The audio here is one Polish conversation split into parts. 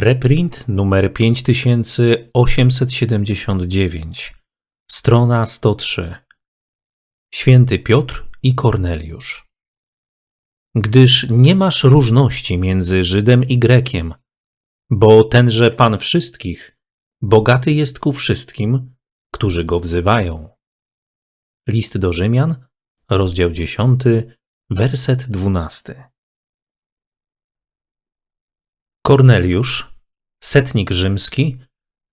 Reprint numer 5879, strona 103. Święty Piotr i Korneliusz. Gdyż nie masz różności między Żydem i Grekiem, bo tenże Pan wszystkich bogaty jest ku wszystkim, którzy go wzywają. List do Rzymian, rozdział 10, werset 12. Korneliusz, setnik rzymski,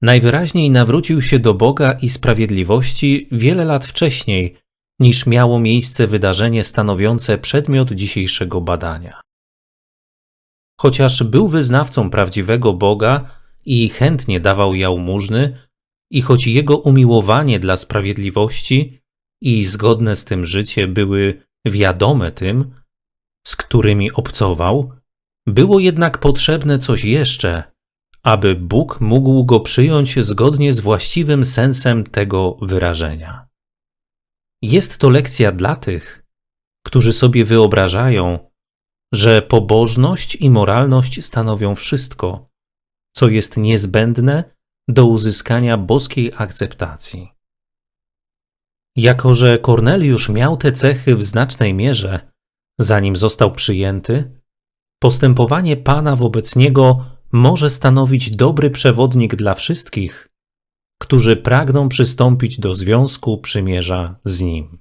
najwyraźniej nawrócił się do Boga i sprawiedliwości wiele lat wcześniej, niż miało miejsce wydarzenie stanowiące przedmiot dzisiejszego badania. Chociaż był wyznawcą prawdziwego Boga i chętnie dawał jałmużny, i choć jego umiłowanie dla sprawiedliwości i zgodne z tym życie były wiadome tym, z którymi obcował, było jednak potrzebne coś jeszcze, aby Bóg mógł go przyjąć zgodnie z właściwym sensem tego wyrażenia. Jest to lekcja dla tych, którzy sobie wyobrażają, że pobożność i moralność stanowią wszystko, co jest niezbędne do uzyskania boskiej akceptacji. Jako, że Korneliusz miał te cechy w znacznej mierze, zanim został przyjęty, Postępowanie Pana wobec niego może stanowić dobry przewodnik dla wszystkich, którzy pragną przystąpić do związku przymierza z nim.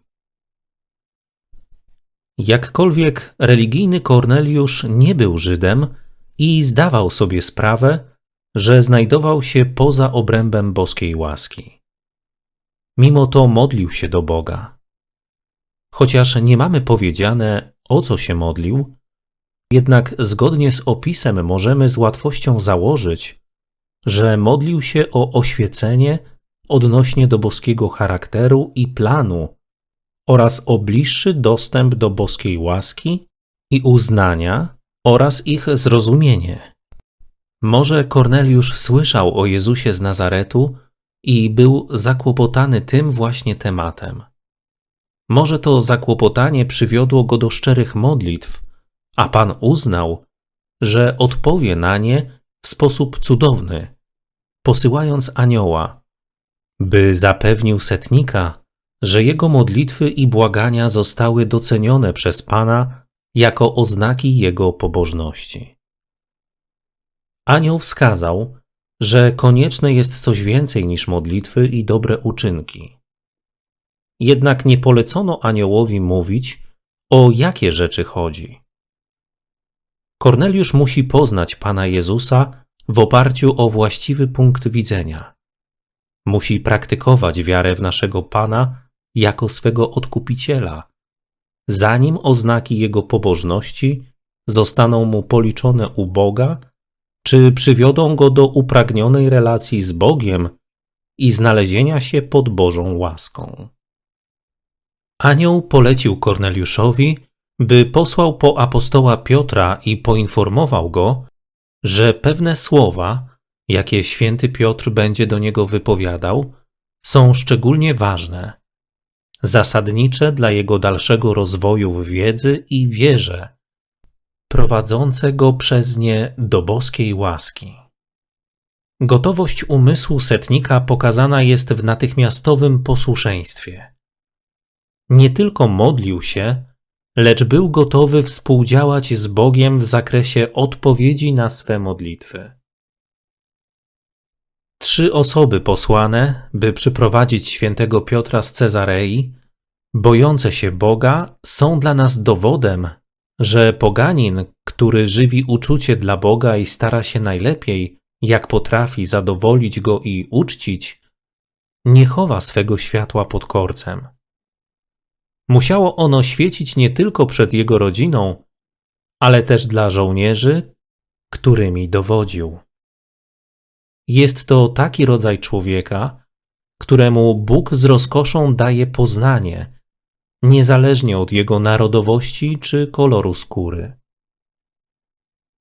Jakkolwiek religijny Korneliusz nie był Żydem i zdawał sobie sprawę, że znajdował się poza obrębem boskiej łaski. Mimo to modlił się do Boga. Chociaż nie mamy powiedziane, o co się modlił, jednak zgodnie z opisem możemy z łatwością założyć, że modlił się o oświecenie odnośnie do boskiego charakteru i planu oraz o bliższy dostęp do boskiej łaski i uznania oraz ich zrozumienie. Może Korneliusz słyszał o Jezusie z Nazaretu i był zakłopotany tym właśnie tematem. Może to zakłopotanie przywiodło go do szczerych modlitw, a Pan uznał, że odpowie na nie w sposób cudowny, posyłając anioła, by zapewnił setnika, że jego modlitwy i błagania zostały docenione przez Pana jako oznaki jego pobożności. Anioł wskazał, że konieczne jest coś więcej niż modlitwy i dobre uczynki. Jednak nie polecono aniołowi mówić, o jakie rzeczy chodzi. Korneliusz musi poznać Pana Jezusa w oparciu o właściwy punkt widzenia. Musi praktykować wiarę w naszego Pana jako swego odkupiciela, zanim oznaki jego pobożności zostaną mu policzone u Boga, czy przywiodą go do upragnionej relacji z Bogiem i znalezienia się pod Bożą łaską. Anioł polecił Korneliuszowi, by posłał po apostoła Piotra i poinformował go, że pewne słowa, jakie święty Piotr będzie do niego wypowiadał, są szczególnie ważne, zasadnicze dla jego dalszego rozwoju w wiedzy i wierze, prowadzące go przez nie do boskiej łaski. Gotowość umysłu setnika pokazana jest w natychmiastowym posłuszeństwie. Nie tylko modlił się, lecz był gotowy współdziałać z Bogiem w zakresie odpowiedzi na swe modlitwy. Trzy osoby posłane, by przyprowadzić świętego Piotra z Cezarei, bojące się Boga, są dla nas dowodem, że poganin, który żywi uczucie dla Boga i stara się najlepiej, jak potrafi zadowolić go i uczcić, nie chowa swego światła pod korcem. Musiało ono świecić nie tylko przed jego rodziną, ale też dla żołnierzy, którymi dowodził. Jest to taki rodzaj człowieka, któremu Bóg z rozkoszą daje poznanie, niezależnie od jego narodowości czy koloru skóry.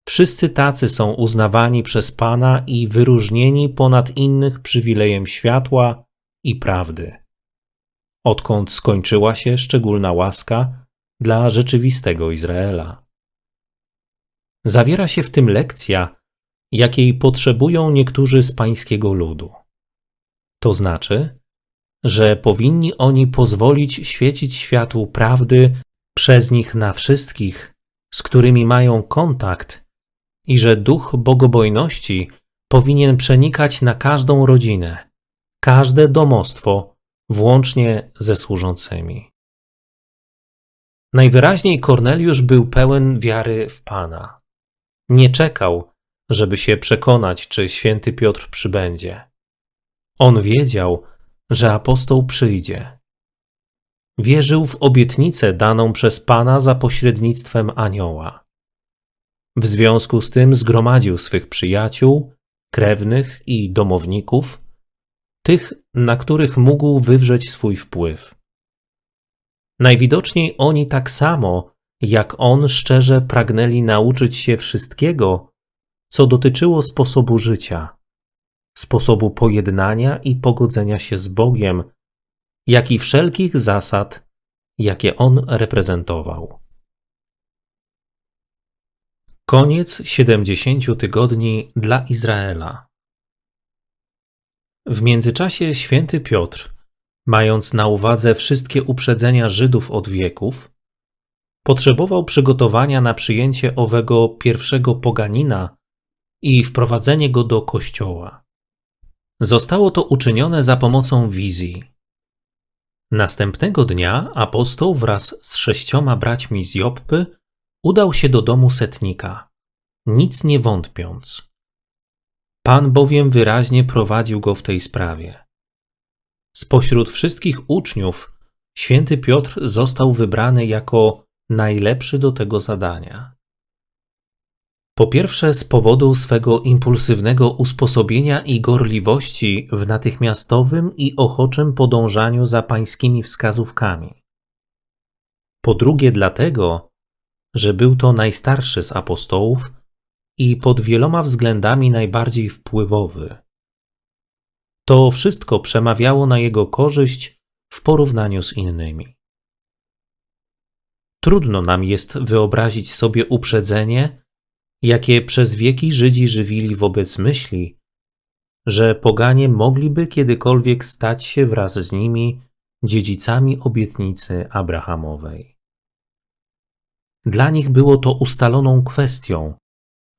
Wszyscy tacy są uznawani przez Pana i wyróżnieni ponad innych przywilejem światła i prawdy odkąd skończyła się szczególna łaska dla rzeczywistego Izraela. Zawiera się w tym lekcja, jakiej potrzebują niektórzy z pańskiego ludu. To znaczy, że powinni oni pozwolić świecić światłu prawdy przez nich na wszystkich, z którymi mają kontakt, i że duch bogobojności powinien przenikać na każdą rodzinę, każde domostwo, włącznie ze służącymi. Najwyraźniej Korneliusz był pełen wiary w Pana. Nie czekał, żeby się przekonać, czy święty Piotr przybędzie. On wiedział, że apostoł przyjdzie. Wierzył w obietnicę daną przez Pana za pośrednictwem anioła. W związku z tym zgromadził swych przyjaciół, krewnych i domowników, tych, na których mógł wywrzeć swój wpływ. Najwidoczniej oni tak samo, jak on szczerze pragnęli nauczyć się wszystkiego, co dotyczyło sposobu życia, sposobu pojednania i pogodzenia się z Bogiem, jak i wszelkich zasad, jakie on reprezentował. Koniec 70 tygodni dla Izraela. W międzyczasie święty Piotr, mając na uwadze wszystkie uprzedzenia Żydów od wieków, potrzebował przygotowania na przyjęcie owego pierwszego poganina i wprowadzenie go do kościoła. Zostało to uczynione za pomocą wizji. Następnego dnia apostoł wraz z sześcioma braćmi z Joppy udał się do domu setnika, nic nie wątpiąc. Pan bowiem wyraźnie prowadził go w tej sprawie. Spośród wszystkich uczniów święty Piotr został wybrany jako najlepszy do tego zadania. Po pierwsze, z powodu swego impulsywnego usposobienia i gorliwości w natychmiastowym i ochoczym podążaniu za pańskimi wskazówkami. Po drugie, dlatego, że był to najstarszy z apostołów i pod wieloma względami najbardziej wpływowy. To wszystko przemawiało na jego korzyść w porównaniu z innymi. Trudno nam jest wyobrazić sobie uprzedzenie, jakie przez wieki Żydzi żywili wobec myśli, że poganie mogliby kiedykolwiek stać się wraz z nimi dziedzicami obietnicy Abrahamowej. Dla nich było to ustaloną kwestią,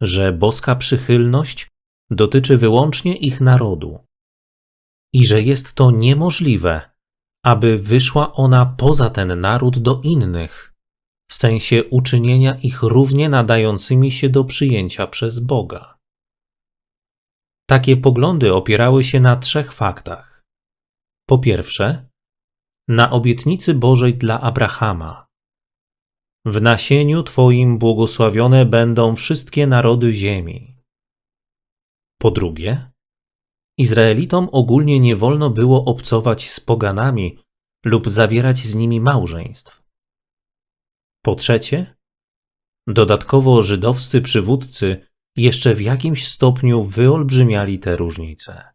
że boska przychylność dotyczy wyłącznie ich narodu i że jest to niemożliwe, aby wyszła ona poza ten naród do innych, w sensie uczynienia ich równie nadającymi się do przyjęcia przez Boga. Takie poglądy opierały się na trzech faktach. Po pierwsze, na obietnicy Bożej dla Abrahama. W nasieniu Twoim błogosławione będą wszystkie narody ziemi. Po drugie, Izraelitom ogólnie nie wolno było obcować z poganami lub zawierać z nimi małżeństw. Po trzecie, dodatkowo żydowscy przywódcy jeszcze w jakimś stopniu wyolbrzymiali te różnice.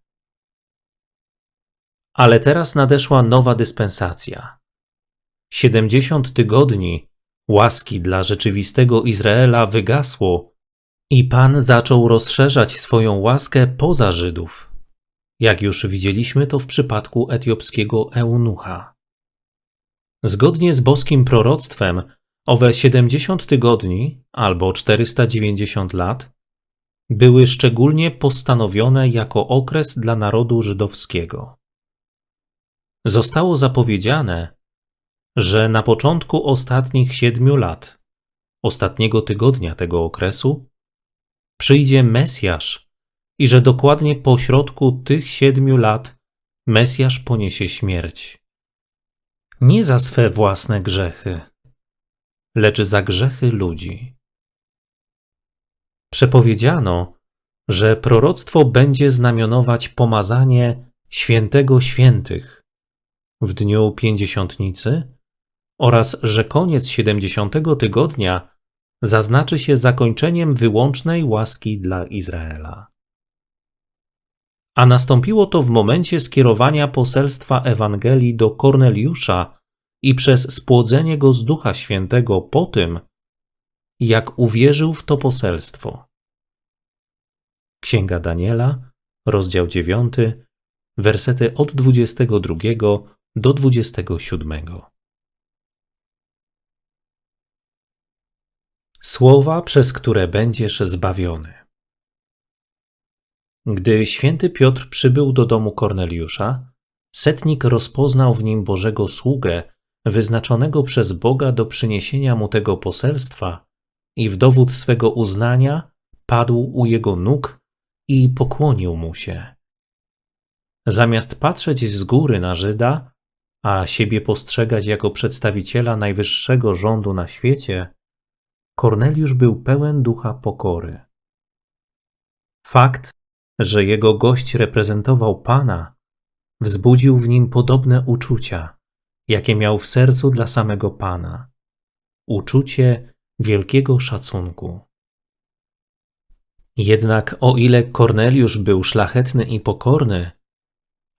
Ale teraz nadeszła nowa dyspensacja. Siedemdziesiąt tygodni łaski dla rzeczywistego Izraela wygasło i Pan zaczął rozszerzać swoją łaskę poza Żydów. Jak już widzieliśmy to w przypadku etiopskiego eunucha. Zgodnie z boskim proroctwem, Owe 70 tygodni albo 490 lat były szczególnie postanowione jako okres dla narodu żydowskiego. Zostało zapowiedziane, że na początku ostatnich siedmiu lat, ostatniego tygodnia tego okresu, przyjdzie Mesjasz i że dokładnie po środku tych siedmiu lat Mesjasz poniesie śmierć. Nie za swe własne grzechy, lecz za grzechy ludzi. Przepowiedziano, że proroctwo będzie znamionować pomazanie świętego świętych w dniu pięćdziesiątnicy oraz że koniec siedemdziesiątego tygodnia zaznaczy się zakończeniem wyłącznej łaski dla Izraela. A nastąpiło to w momencie skierowania poselstwa Ewangelii do Korneliusza i przez spłodzenie go z Ducha Świętego po tym, jak uwierzył w to poselstwo. Księga Daniela, rozdział 9, wersety od 22 do 27. Słowa, przez które będziesz zbawiony. Gdy święty Piotr przybył do domu Korneliusza, setnik rozpoznał w nim Bożego sługę, wyznaczonego przez Boga do przyniesienia mu tego poselstwa i w dowód swego uznania padł u jego nóg i pokłonił mu się. Zamiast patrzeć z góry na Żyda, a siebie postrzegać jako przedstawiciela najwyższego rządu na świecie, Korneliusz był pełen ducha pokory. Fakt, że jego gość reprezentował Pana, wzbudził w nim podobne uczucia, jakie miał w sercu dla samego Pana uczucie wielkiego szacunku. Jednak o ile Korneliusz był szlachetny i pokorny,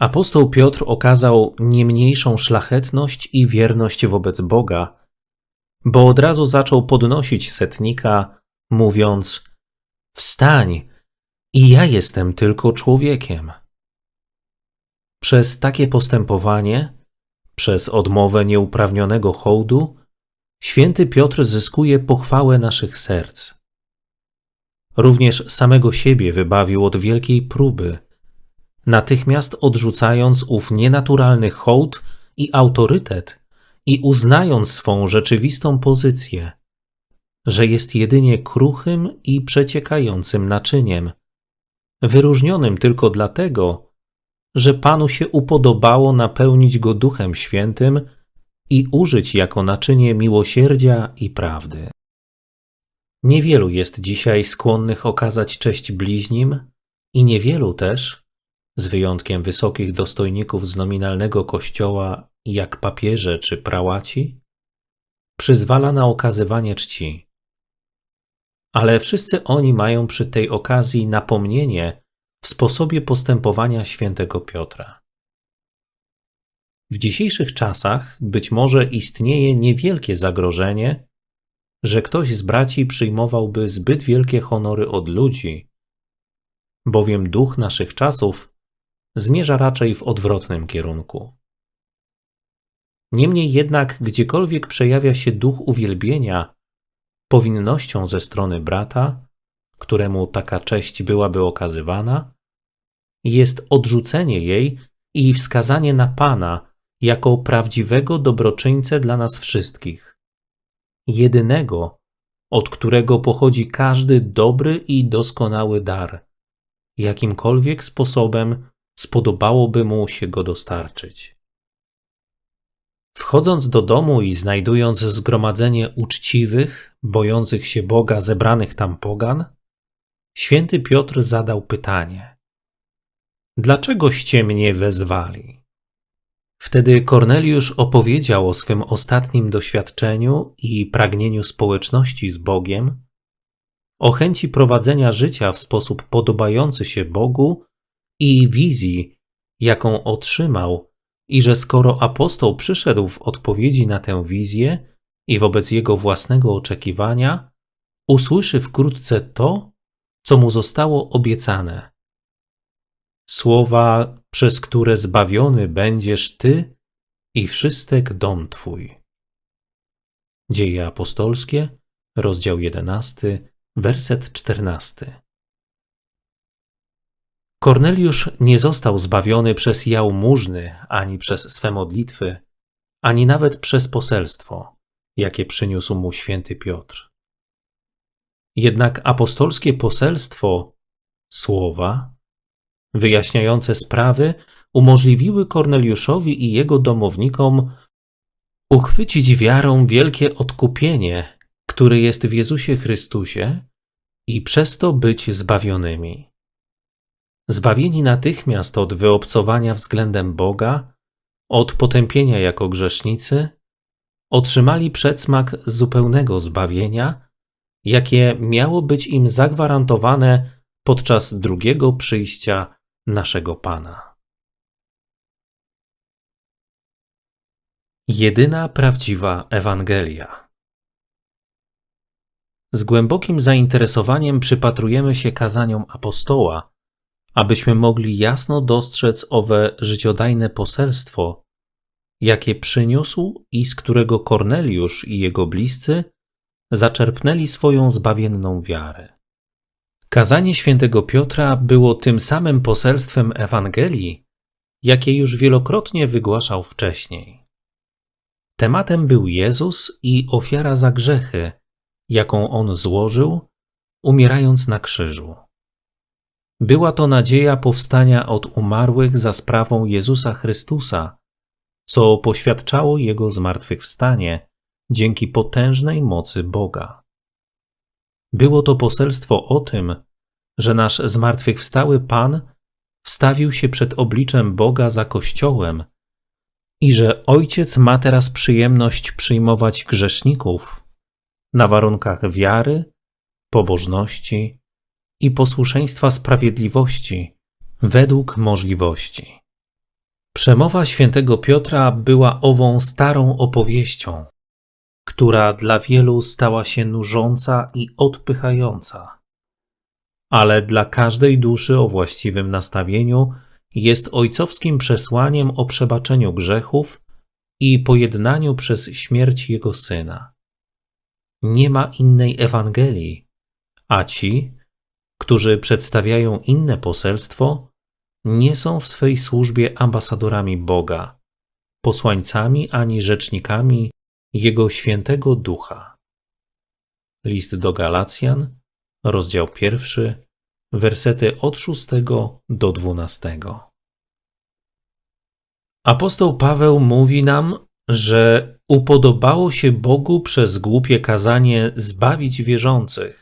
apostoł Piotr okazał nie mniejszą szlachetność i wierność wobec Boga, bo od razu zaczął podnosić setnika, mówiąc: Wstań, i ja jestem tylko człowiekiem. Przez takie postępowanie, przez odmowę nieuprawnionego hołdu, święty Piotr zyskuje pochwałę naszych serc. Również samego siebie wybawił od wielkiej próby, natychmiast odrzucając ów nienaturalny hołd i autorytet i uznając swą rzeczywistą pozycję, że jest jedynie kruchym i przeciekającym naczyniem, wyróżnionym tylko dlatego, że Panu się upodobało napełnić go Duchem Świętym i użyć jako naczynie miłosierdzia i prawdy. Niewielu jest dzisiaj skłonnych okazać cześć bliźnim i niewielu też, z wyjątkiem wysokich dostojników z nominalnego kościoła, jak papieże czy prałaci, przyzwala na okazywanie czci. Ale wszyscy oni mają przy tej okazji napomnienie w sposobie postępowania świętego Piotra. W dzisiejszych czasach być może istnieje niewielkie zagrożenie, że ktoś z braci przyjmowałby zbyt wielkie honory od ludzi, bowiem duch naszych czasów zmierza raczej w odwrotnym kierunku. Niemniej jednak, gdziekolwiek przejawia się duch uwielbienia, powinnością ze strony brata, któremu taka cześć byłaby okazywana, jest odrzucenie jej i wskazanie na Pana jako prawdziwego dobroczyńcę dla nas wszystkich, jedynego, od którego pochodzi każdy dobry i doskonały dar, jakimkolwiek sposobem spodobałoby mu się go dostarczyć. Wchodząc do domu i znajdując zgromadzenie uczciwych, bojących się Boga zebranych tam pogan, święty Piotr zadał pytanie: Dlaczegoście mnie wezwali? Wtedy Korneliusz opowiedział o swym ostatnim doświadczeniu i pragnieniu społeczności z Bogiem, o chęci prowadzenia życia w sposób podobający się Bogu i wizji, jaką otrzymał, i że skoro apostoł przyszedł w odpowiedzi na tę wizję i wobec jego własnego oczekiwania, usłyszy wkrótce to, co mu zostało obiecane. Słowa, przez które zbawiony będziesz ty i wszystek dom twój. Dzieje apostolskie, rozdział 11, werset 14. Korneliusz nie został zbawiony przez jałmużny, ani przez swe modlitwy, ani nawet przez poselstwo, jakie przyniósł mu święty Piotr. Jednak apostolskie poselstwo, słowa, wyjaśniające sprawy, umożliwiły Korneliuszowi i jego domownikom uchwycić wiarą wielkie odkupienie, które jest w Jezusie Chrystusie, i przez to być zbawionymi. Zbawieni natychmiast od wyobcowania względem Boga, od potępienia jako grzesznicy, otrzymali przedsmak zupełnego zbawienia, jakie miało być im zagwarantowane podczas drugiego przyjścia naszego Pana. Jedyna prawdziwa Ewangelia. Z głębokim zainteresowaniem przypatrujemy się kazaniom apostoła, abyśmy mogli jasno dostrzec owe życiodajne poselstwo, jakie przyniósł i z którego Korneliusz i jego bliscy zaczerpnęli swoją zbawienną wiarę. Kazanie świętego Piotra było tym samym poselstwem Ewangelii, jakie już wielokrotnie wygłaszał wcześniej. Tematem był Jezus i ofiara za grzechy, jaką on złożył, umierając na krzyżu. Była to nadzieja powstania od umarłych za sprawą Jezusa Chrystusa, co poświadczało jego zmartwychwstanie dzięki potężnej mocy Boga. Było to poselstwo o tym, że nasz zmartwychwstały Pan wstawił się przed obliczem Boga za Kościołem i że Ojciec ma teraz przyjemność przyjmować grzeszników na warunkach wiary, pobożności i posłuszeństwa sprawiedliwości według możliwości. Przemowa świętego Piotra była ową starą opowieścią, która dla wielu stała się nużąca i odpychająca. Ale dla każdej duszy o właściwym nastawieniu jest ojcowskim przesłaniem o przebaczeniu grzechów i pojednaniu przez śmierć jego syna. Nie ma innej Ewangelii, a ci, którzy przedstawiają inne poselstwo, nie są w swej służbie ambasadorami Boga, posłańcami ani rzecznikami Jego świętego ducha. List do Galacjan, rozdział pierwszy, wersety od szóstego do dwunastego. Apostoł Paweł mówi nam, że upodobało się Bogu przez głupie kazanie zbawić wierzących.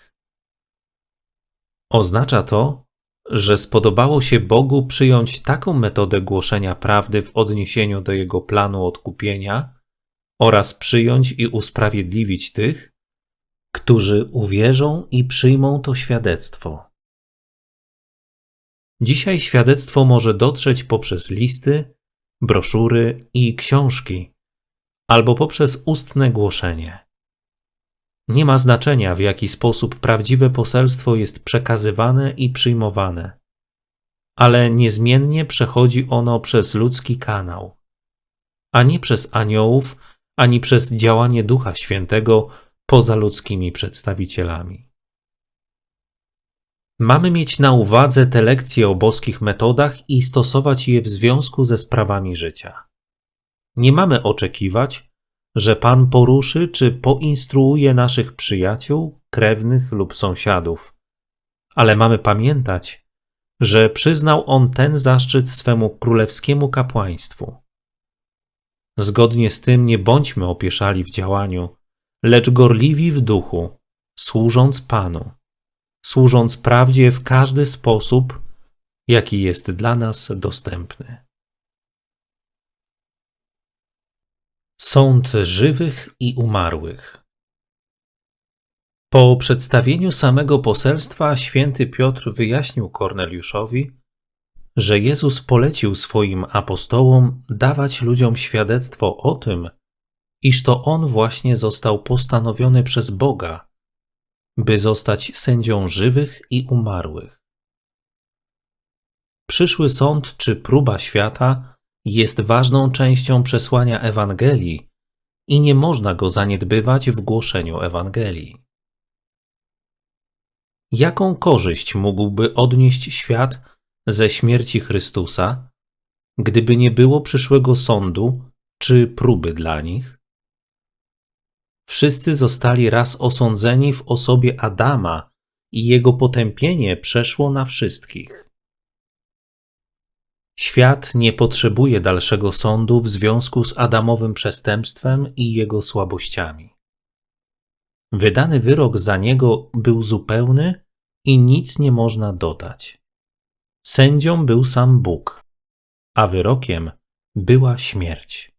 Oznacza to, że spodobało się Bogu przyjąć taką metodę głoszenia prawdy w odniesieniu do Jego planu odkupienia oraz przyjąć i usprawiedliwić tych, którzy uwierzą i przyjmą to świadectwo. Dzisiaj świadectwo może dotrzeć poprzez listy, broszury i książki, albo poprzez ustne głoszenie. Nie ma znaczenia, w jaki sposób prawdziwe poselstwo jest przekazywane i przyjmowane, ale niezmiennie przechodzi ono przez ludzki kanał, a nie przez aniołów, ani przez działanie Ducha Świętego poza ludzkimi przedstawicielami. Mamy mieć na uwadze te lekcje o boskich metodach i stosować je w związku ze sprawami życia. Nie mamy oczekiwać, że Pan poruszy czy poinstruuje naszych przyjaciół, krewnych lub sąsiadów. Ale mamy pamiętać, że przyznał on ten zaszczyt swemu królewskiemu kapłaństwu. Zgodnie z tym nie bądźmy opieszali w działaniu, lecz gorliwi w duchu, służąc Panu, służąc prawdzie w każdy sposób, jaki jest dla nas dostępny. Sąd żywych i umarłych. Po przedstawieniu samego poselstwa święty Piotr wyjaśnił Korneliuszowi, że Jezus polecił swoim apostołom dawać ludziom świadectwo o tym, iż to on właśnie został postanowiony przez Boga, by zostać sędzią żywych i umarłych. Przyszły sąd czy próba świata jest ważną częścią przesłania Ewangelii i nie można go zaniedbywać w głoszeniu Ewangelii. Jaką korzyść mógłby odnieść świat ze śmierci Chrystusa, gdyby nie było przyszłego sądu czy próby dla nich? Wszyscy zostali raz osądzeni w osobie Adama i jego potępienie przeszło na wszystkich. Świat nie potrzebuje dalszego sądu w związku z Adamowym przestępstwem i jego słabościami. Wydany wyrok za niego był zupełny i nic nie można dodać. Sędzią był sam Bóg, a wyrokiem była śmierć.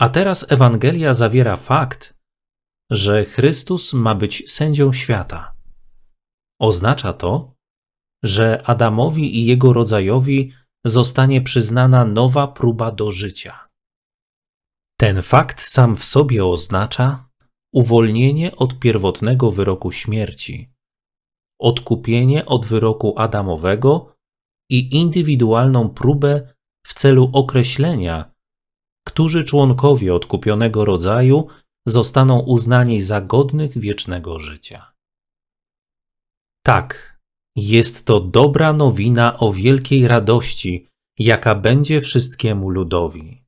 A teraz Ewangelia zawiera fakt, że Chrystus ma być sędzią świata. Oznacza to, że Adamowi i jego rodzajowi zostanie przyznana nowa próba do życia. Ten fakt sam w sobie oznacza, uwolnienie od pierwotnego wyroku śmierci, odkupienie od wyroku Adamowego i indywidualną próbę w celu określenia, którzy członkowie odkupionego rodzaju zostaną uznani za godnych wiecznego życia. Tak, jest to dobra nowina o wielkiej radości, jaka będzie wszystkiemu ludowi.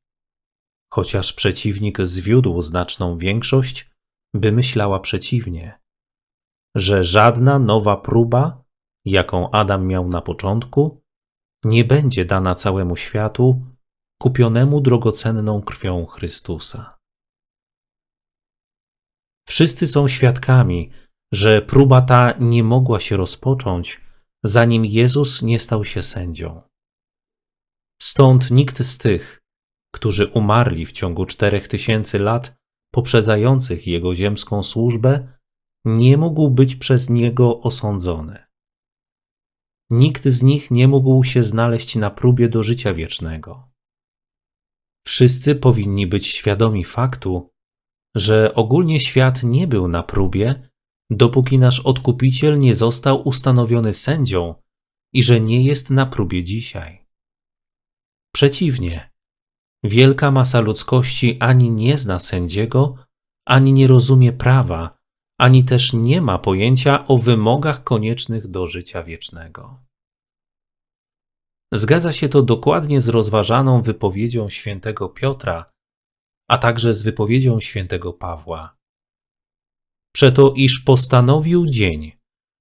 Chociaż przeciwnik zwiódł znaczną większość, by myślała przeciwnie, że żadna nowa próba, jaką Adam miał na początku, nie będzie dana całemu światu, kupionemu drogocenną krwią Chrystusa. Wszyscy są świadkami, że próba ta nie mogła się rozpocząć, zanim Jezus nie stał się sędzią. Stąd nikt z tych, którzy umarli w ciągu czterech tysięcy lat poprzedzających jego ziemską służbę, nie mógł być przez niego osądzony. Nikt z nich nie mógł się znaleźć na próbie do życia wiecznego. Wszyscy powinni być świadomi faktu, że ogólnie świat nie był na próbie, dopóki nasz odkupiciel nie został ustanowiony sędzią i że nie jest na próbie dzisiaj. Przeciwnie, wielka masa ludzkości ani nie zna sędziego, ani nie rozumie prawa, ani też nie ma pojęcia o wymogach koniecznych do życia wiecznego. Zgadza się to dokładnie z rozważaną wypowiedzią świętego Piotra, a także z wypowiedzią świętego Pawła. Przeto iż postanowił dzień,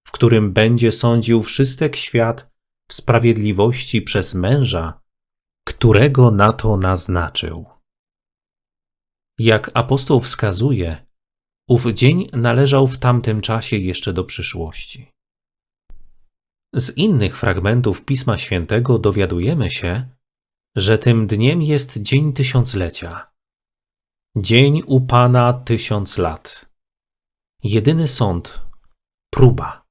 w którym będzie sądził wszystek świat w sprawiedliwości przez męża, którego na to naznaczył. Jak apostoł wskazuje, ów dzień należał w tamtym czasie jeszcze do przyszłości. Z innych fragmentów Pisma Świętego dowiadujemy się, że tym dniem jest dzień tysiąclecia. Dzień u Pana tysiąc lat. Jedyny sąd, próba.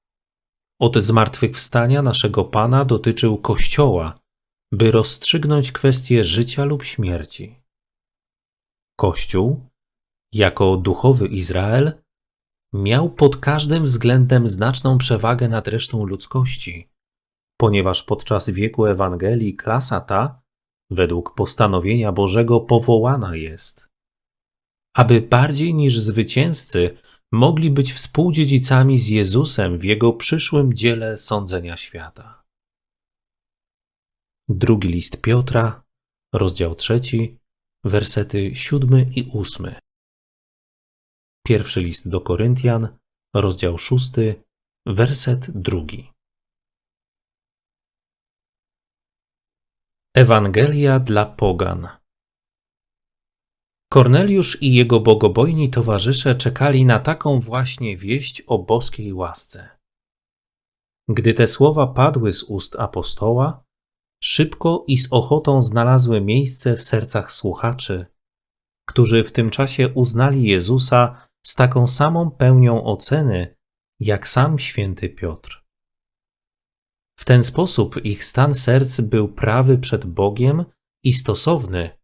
Od zmartwychwstania naszego Pana dotyczył Kościoła, by rozstrzygnąć kwestię życia lub śmierci. Kościół, jako duchowy Izrael, miał pod każdym względem znaczną przewagę nad resztą ludzkości, ponieważ podczas wieku Ewangelii klasa ta, według postanowienia Bożego, powołana jest, aby bardziej niż zwycięzcy mogli być współdziedzicami z Jezusem w jego przyszłym dziele sądzenia świata. Drugi list Piotra, rozdział trzeci, wersety siódmy i ósmy. Pierwszy list do Koryntian, rozdział szósty, werset drugi. Ewangelia dla Pogan. Korneliusz i jego bogobojni towarzysze czekali na taką właśnie wieść o boskiej łasce. Gdy te słowa padły z ust apostoła, szybko i z ochotą znalazły miejsce w sercach słuchaczy, którzy w tym czasie uznali Jezusa z taką samą pełnią oceny, jak sam święty Piotr. W ten sposób ich stan serc był prawy przed Bogiem i stosowny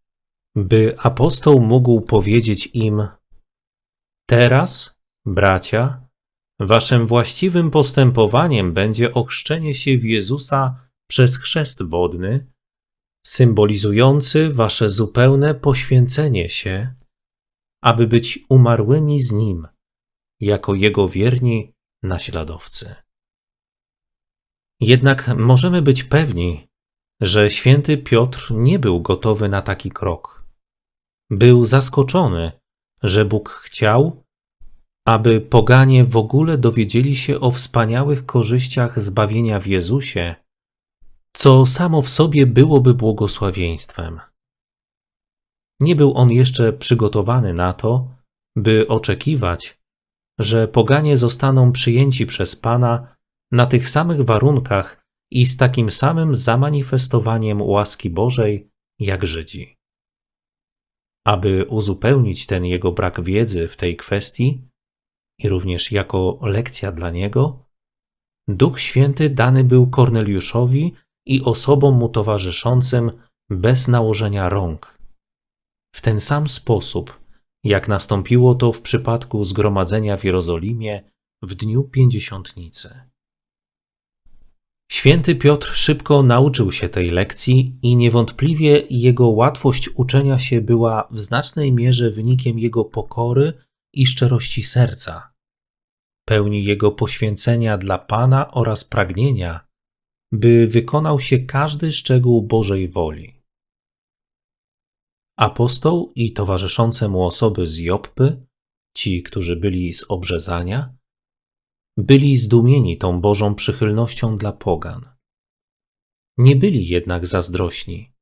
by apostoł mógł powiedzieć im: Teraz, bracia, waszym właściwym postępowaniem będzie ochrzczenie się w Jezusa przez chrzest wodny, symbolizujący wasze zupełne poświęcenie się, aby być umarłymi z Nim, jako Jego wierni naśladowcy. Jednak możemy być pewni, że święty Piotr nie był gotowy na taki krok. Był zaskoczony, że Bóg chciał, aby poganie w ogóle dowiedzieli się o wspaniałych korzyściach zbawienia w Jezusie, co samo w sobie byłoby błogosławieństwem. Nie był on jeszcze przygotowany na to, by oczekiwać, że poganie zostaną przyjęci przez Pana na tych samych warunkach i z takim samym zamanifestowaniem łaski Bożej jak Żydzi. Aby uzupełnić ten jego brak wiedzy w tej kwestii i również jako lekcja dla niego, Duch Święty dany był Korneliuszowi i osobom mu towarzyszącym bez nałożenia rąk. W ten sam sposób, jak nastąpiło to w przypadku zgromadzenia w Jerozolimie w dniu pięćdziesiątnicy. Święty Piotr szybko nauczył się tej lekcji i niewątpliwie jego łatwość uczenia się była w znacznej mierze wynikiem jego pokory i szczerości serca, pełni jego poświęcenia dla Pana oraz pragnienia, by wykonał się każdy szczegół Bożej woli. Apostoł i towarzyszące mu osoby z Joppy, ci, którzy byli z obrzezania, byli zdumieni tą Bożą przychylnością dla pogan. Nie byli jednak zazdrośni.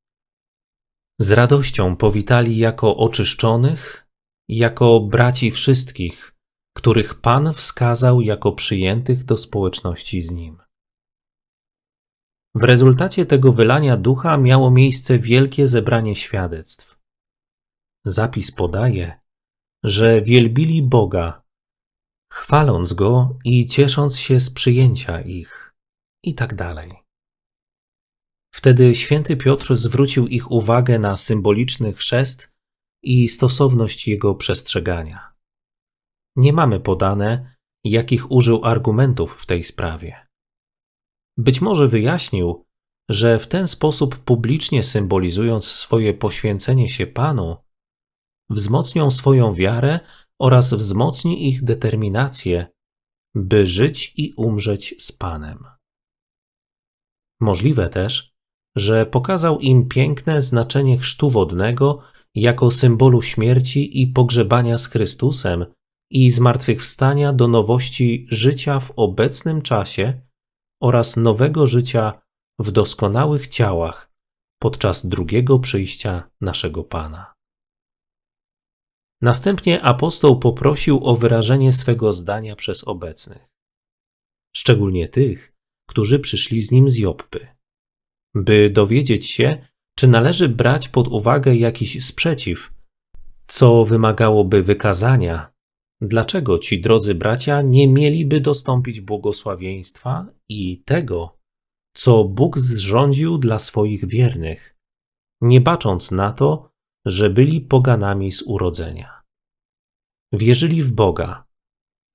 Z radością powitali jako oczyszczonych, jako braci wszystkich, których Pan wskazał jako przyjętych do społeczności z Nim. W rezultacie tego wylania ducha miało miejsce wielkie zebranie świadectw. Zapis podaje, że wielbili Boga, chwaląc Go i ciesząc się z przyjęcia ich, i tak dalej. Wtedy święty Piotr zwrócił ich uwagę na symboliczny chrzest i stosowność jego przestrzegania. Nie mamy podane, jakich użył argumentów w tej sprawie. Być może wyjaśnił, że w ten sposób publicznie symbolizując swoje poświęcenie się Panu, wzmocnią swoją wiarę oraz wzmocni ich determinację, by żyć i umrzeć z Panem. Możliwe też, że pokazał im piękne znaczenie chrztu wodnego jako symbolu śmierci i pogrzebania z Chrystusem i zmartwychwstania do nowości życia w obecnym czasie oraz nowego życia w doskonałych ciałach podczas drugiego przyjścia naszego Pana. Następnie apostoł poprosił o wyrażenie swego zdania przez obecnych, szczególnie tych, którzy przyszli z nim z Joppy, by dowiedzieć się, czy należy brać pod uwagę jakiś sprzeciw, co wymagałoby wykazania, dlaczego ci drodzy bracia nie mieliby dostąpić błogosławieństwa i tego, co Bóg zrządził dla swoich wiernych, nie bacząc na to, że byli poganami z urodzenia. Wierzyli w Boga,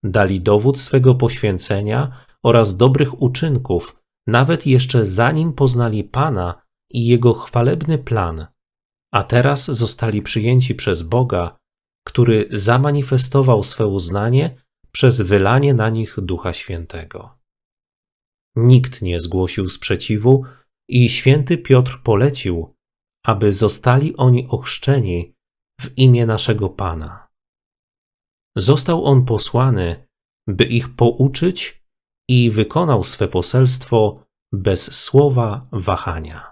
dali dowód swego poświęcenia oraz dobrych uczynków, nawet jeszcze zanim poznali Pana i Jego chwalebny plan, a teraz zostali przyjęci przez Boga, który zamanifestował swe uznanie przez wylanie na nich Ducha Świętego. Nikt nie zgłosił sprzeciwu i święty Piotr polecił, aby zostali oni ochrzczeni w imię naszego Pana. Został on posłany, by ich pouczyć i wykonał swe poselstwo bez słowa wahania.